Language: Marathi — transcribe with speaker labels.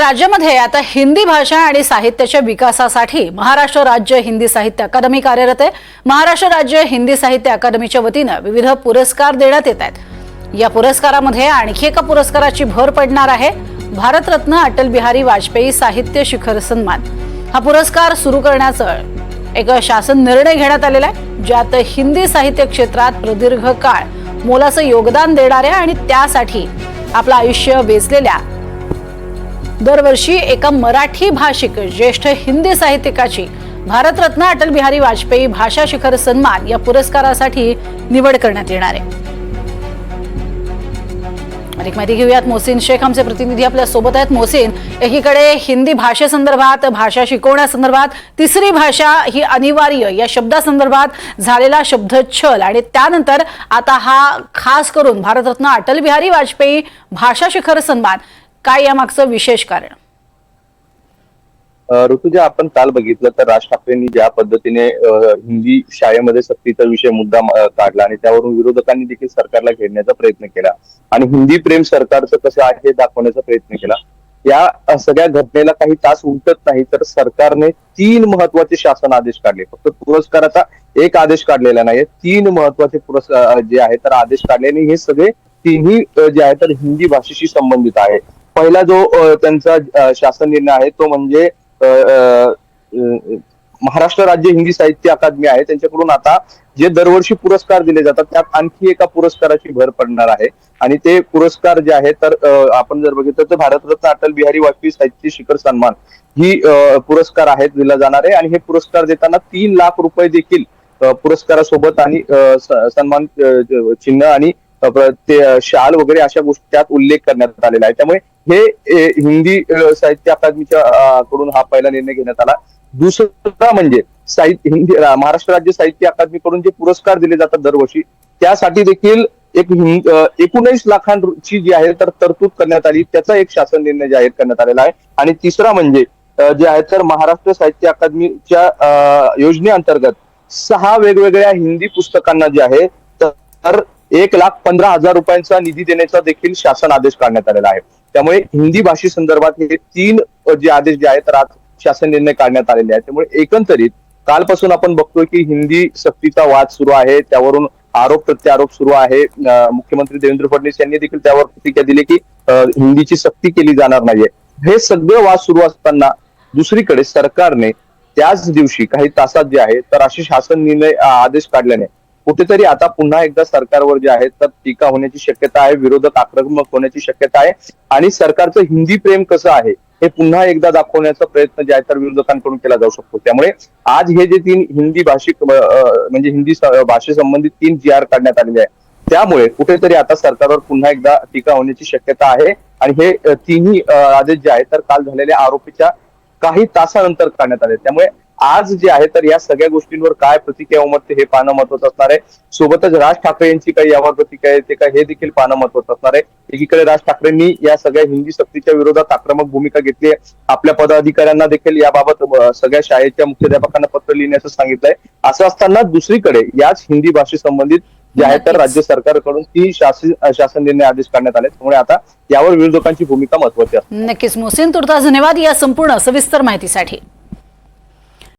Speaker 1: तर राज्यामध्ये आता हिंदी भाषा आणि साहित्याच्या विकासासाठी महाराष्ट्र राज्य हिंदी साहित्य अकादमी कार्यरत आहे. महाराष्ट्र राज्य हिंदी साहित्य अकादमीच्या वतीनं विविध पुरस्कार देण्यात येत आहेत. या पुरस्कारामध्ये आणखी एका पुरस्काराची भर पडणार आहे. भारतरत्न अटल बिहारी वाजपेयी साहित्य शिखर सन्मान. हा पुरस्कार सुरू करण्याचं एक शासन निर्णय घेण्यात आलेला आहे. ज्यात हिंदी साहित्य क्षेत्रात प्रदीर्घ काळ मोलाचं योगदान देणाऱ्या आणि त्यासाठी आपलं आयुष्य वेचलेल्या दरवर्षी एका मराठी भाषिक ज्येष्ठ हिंदी साहित्यिकाची भारतरत्न अटल बिहारी वाजपेयी भाषा शिखर सन्मान या पुरस्कारासाठी निवड करण्यात येणार आहे. अधिक माहिती घेऊयात मोहसिन शेख आमचे प्रतिनिधी आपल्यासोबत आहेत. मोहसिन एकीकडे हिंदी भाषेसंदर्भात भाषा शिकवण्यासंदर्भात तिसरी भाषा ही अनिवार्य या शब्दासंदर्भात झालेला शब्दच्छल आणि त्यानंतर आता हा खास करून भारतरत्न अटल बिहारी वाजपेयी भाषा शिखर सन्मान काय यामागचं विशेष कारण?
Speaker 2: ऋतुजा आपण काल बघितलं तर राज ठाकरेंनी ज्या पद्धतीने हिंदी शाळेमध्ये सक्तीचा विषय मुद्दा काढला आणि त्यावरून विरोधकांनी देखील सरकारला घेरण्याचा प्रयत्न केला आणि हिंदी प्रेम सरकारचं कसं आहे हे दाखवण्याचा प्रयत्न केला. या सगळ्या घटनेला काही तास उलटत नाही तर सरकारने तीन महत्त्वाचे शासन आदेश काढले. फक्त पुरस्काराचा एक आदेश काढलेला नाही तीन महत्त्वाचे पुरस्कार जे आहे तर आदेश काढले आणि हे सगळे तिन्ही जे आहे तर हिंदी भाषेशी संबंधित आहे. पहिला जो त्यांचा शासन निर्णय आहे तो म्हणजे महाराष्ट्र राज्य हिंदी साहित्य अकादमी आहे. त्यांच्याकडून आता जे दरवर्षी पुरस्कार दिले जातात त्यात आणखी एका पुरस्काराची भर पडणार आहे. आणि ते पुरस्कार जे आहे तर आपण जर बघितलं तर भारतरत्न अटल बिहारी वाजपेयी साहित्य शिखर सन्मान ही पुरस्कार आहेत दिला जाणार आहे. आणि हे पुरस्कार देताना तीन लाख रुपये देखील पुरस्कारासोबत आणि सन्मान चिन्ह आणि ते शाल वगैरे अशा गोष्टी त्यात उल्लेख करण्यात आलेला आहे. त्यामुळे हे हिंदी साहित्य अकादमीच्या कडून हा पहिला निर्णय घेण्यात आला. दुसरा म्हणजे साहित्य हिंदी महाराष्ट्र राज्य साहित्य अकादमीकडून जे पुरस्कार दिले जातात दरवर्षी त्यासाठी देखील एक एकोणीस लाखांची जी आहे तर तरतूद करण्यात आली. त्याचा एक शासन निर्णय जाहीर करण्यात आलेला आहे. आणि तिसरा म्हणजे जे आहे तर महाराष्ट्र साहित्य अकादमीच्या योजनेअंतर्गत सहा वेगवेगळ्या हिंदी पुस्तकांना जे आहे तर एक लाख पंधरा हजार रुपयांचा निधी देण्याचा देखील शासन आदेश काढण्यात आलेला आहे. त्यामुळे हिंदी भाषे संदर्भात हे तीन जे आदेश जे आहेत तर आज शासन निर्णय काढण्यात आलेले आहेत. त्यामुळे एकंदरीत कालपासून आपण बघतोय की हिंदी सक्तीचा वाद सुरू आहे. त्यावरून आरोप प्रत्यारोप सुरू आहे. मुख्यमंत्री देवेंद्र फडणवीस यांनी देखील त्यावर प्रतिक्रिया दिली की हिंदीची सक्ती केली जाणार नाहीये. हे सगळे वाद सुरू असताना दुसरीकडे सरकारने त्याच दिवशी काही तासात जे आहे तर असे शासन निर्णय आदेश काढल्याने कुठेतरी आता पुन्हा एकदा सरकारवर जे आहे तर टीका होण्याची शक्यता आहे विरोधक आक्रमक होण्याची शक्यता आहे. आणि सरकारचं हिंदी प्रेम कसं आहे हे पुन्हा एकदा दाखवण्याचा प्रयत्न जे आहे तर विरोधकांकडून केला जाऊ शकतो. त्यामुळे आज हे जे तीन हिंदी भाषिक म्हणजे हिंदी भाषेसंबंधित तीन जी आर काढण्यात आलेले आहे त्यामुळे कुठेतरी आता सरकारवर पुन्हा एकदा टीका होण्याची शक्यता आहे. आणि हे तिन्ही आदेश जे आहे तर काल झालेल्या आरोपीच्या काही तासानंतर काढण्यात आले त्यामुळे आज जे आहे तर या सगळ्या गोष्टींवर काय प्रतिक्रिया उमटते हे पाहणं महत्वाचं असणार आहे. सोबतच राज ठाकरे यांची काही यावर प्रतिक्रिया येते का हे देखील पाहणं महत्वाचं असणार आहे. एकीकडे राज ठाकरेंनी या सगळ्या हिंदी सक्तीच्या विरोधात आक्रमक भूमिका घेतली आहे. आपल्या पदाधिकाऱ्यांना देखील याबाबत सगळ्या शाळेच्या मुख्याध्यापकांना पत्र लिहिण्याचं सांगितलंय. असं असताना दुसरीकडे याच हिंदी भाषेसंबंधित जे आहे तर. राज्य सरकारकडून ती शासन शासन निर्णय आदेश काढण्यात आले त्यामुळे आता यावर विरोधकांची भूमिका महत्वाची असते
Speaker 1: नक्कीच मोहसिन तुर्तास धन्यवाद या संपूर्ण सविस्तर माहितीसाठी.